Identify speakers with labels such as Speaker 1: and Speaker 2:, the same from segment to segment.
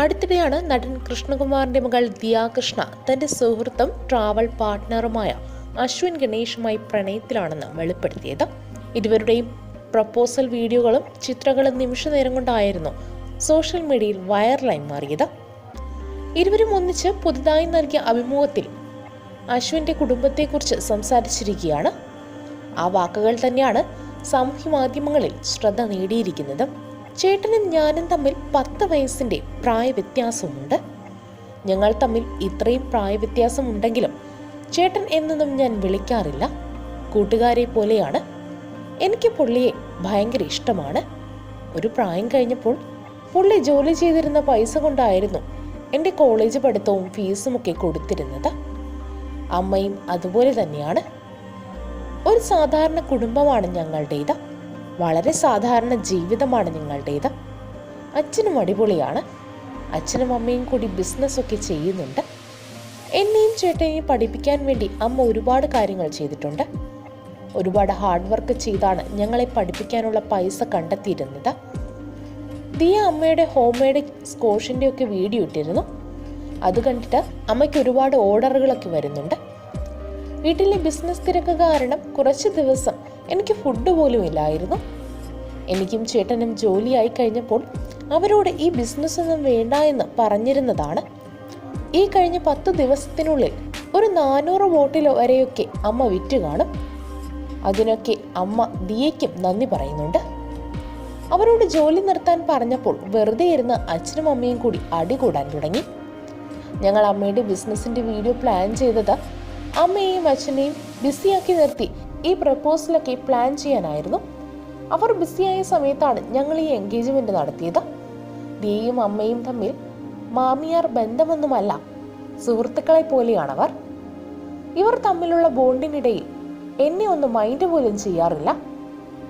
Speaker 1: അടുത്തിടെയാണ് നടൻ കൃഷ്ണകുമാറിന്റെ മകൾ ദിയാകൃഷ്ണ തന്റെ സുഹൃത്തും ട്രാവൽ പാർട്ട്ണറുമായ അശ്വിൻ ഗണേഷുമായി പ്രണയത്തിലാണെന്ന് വെളിപ്പെടുത്തിയത്. ഇരുവരുടെയും പ്രപ്പോസൽ വീഡിയോകളും ചിത്രങ്ങളും നിമിഷ നേരം കൊണ്ടായിരുന്നു സോഷ്യൽ മീഡിയയിൽ വൈറലായി മാറിയത്. ഇരുവരും ഒന്നിച്ച് പുതുതായി നൽകിയ അഭിമുഖത്തിൽ അശ്വിന്റെ കുടുംബത്തെക്കുറിച്ച് സംസാരിച്ചിരിക്കുകയാണ്. ആ വാക്കുകൾ തന്നെയാണ് സാമൂഹ്യ മാധ്യമങ്ങളിൽ ശ്രദ്ധ നേടിയിരിക്കുന്നത്. ചേട്ടനും ഞാനും തമ്മിൽ പത്ത് വയസ്സിന്റെ പ്രായവ്യത്യാസമുണ്ട്. ഞങ്ങൾ തമ്മിൽ ഇത്രയും പ്രായവ്യത്യാസം ഉണ്ടെങ്കിലും ചേട്ടൻ എന്നൊന്നും ഞാൻ വിളിക്കാറില്ല. കൂട്ടുകാരെ പോലെയാണ്. എനിക്ക് പുള്ളിയെ ഭയങ്കര ഇഷ്ടമാണ്. ഒരു പ്രായം കഴിഞ്ഞപ്പോൾ പുള്ളി ജോലി ചെയ്തിരുന്ന പൈസ കൊണ്ടായിരുന്നു എന്റെ കോളേജ് പഠിത്തവും ഫീസും ഒക്കെ കൊടുത്തിരുന്നത്. അമ്മയും അതുപോലെ തന്നെയാണ്. ഒരു സാധാരണ കുടുംബമാണ് ഞങ്ങളുടേത്. വളരെ സാധാരണ ജീവിതമാണ് നിങ്ങളുടേത്. അച്ഛനും അടിപൊളിയാണ്. അച്ഛനും അമ്മയും കൂടി ബിസിനസ്സൊക്കെ ചെയ്യുന്നുണ്ട്. എന്നെയും ചേട്ടനെയും പഠിപ്പിക്കാൻ വേണ്ടി അമ്മ ഒരുപാട് കാര്യങ്ങൾ ചെയ്തിട്ടുണ്ട്. ഒരുപാട് ഹാർഡ് വർക്ക് ചെയ്താണ് ഞങ്ങളെ പഠിപ്പിക്കാനുള്ള പൈസ കണ്ടെത്തിയിരുന്നത്. ദിയ അമ്മയുടെ ഹോം മെയ്ഡ് സ്കോഷിന്റെ ഒക്കെ വീഡിയോ ഇട്ടിരുന്നു. അത് കണ്ടിട്ട് അമ്മയ്ക്ക് ഒരുപാട് ഓർഡറുകളൊക്കെ വരുന്നുണ്ട്. വീട്ടിലെ ബിസിനസ് തിരക്ക് കാരണം കുറച്ച് ദിവസം എനിക്ക് ഫുഡ് പോലും ഇല്ലായിരുന്നു. എനിക്കും ചേട്ടനും ജോലിയായി കഴിഞ്ഞപ്പോൾ അവരോട് ഈ ബിസിനസ് ഒന്നും വേണ്ട എന്ന് പറഞ്ഞിരുന്നതാണ്. ഈ കഴിഞ്ഞ പത്ത് ദിവസത്തിനുള്ളിൽ ഒരു നാനൂറ് ബോട്ടിൽ വരെയൊക്കെ അമ്മ വിറ്റ് കാണും. അതിനൊക്കെ അമ്മ ദിയയ്ക്കും നന്ദി പറയുന്നുണ്ട്. അവരോട് ജോലി നിർത്താൻ പറഞ്ഞപ്പോൾ വെറുതെ ഇരുന്ന് അച്ഛനും അമ്മയും കൂടി അടികൂടാൻ തുടങ്ങി. ഞങ്ങൾ അമ്മയുടെ ബിസിനസ്സിന്റെ വീഡിയോ പ്ലാൻ ചെയ്തത് അമ്മയെയും അച്ഛനെയും ബിസിയാക്കി നിർത്തി ഈ പ്രപ്പോസലൊക്കെ പ്ലാൻ ചെയ്യാനായിരുന്നു. അവർ ബിസിയായ സമയത്താണ് ഞങ്ങൾ ഈ എൻഗേജ്മെന്റ് നടത്തിയത്. ദിയയും അമ്മയും തമ്മിൽ മാമിയാർ ബന്ധമൊന്നുമല്ല സുഹൃത്തുക്കളെ പോലെയാണവർ. ഇവർ തമ്മിലുള്ള ബോണ്ടിനിടയിൽ എന്നെ ഒന്ന് മൈൻഡ് പോലും ചെയ്യാറില്ല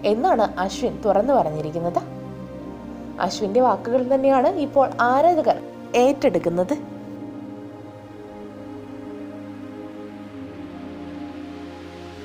Speaker 1: എന്നാണ് അശ്വിൻ തുറന്നു പറഞ്ഞിരിക്കുന്നത്. അശ്വിന്റെ വാക്കുകൾ തന്നെയാണ് ഇപ്പോൾ ആരാധകർ ഏറ്റെടുക്കുന്നത്.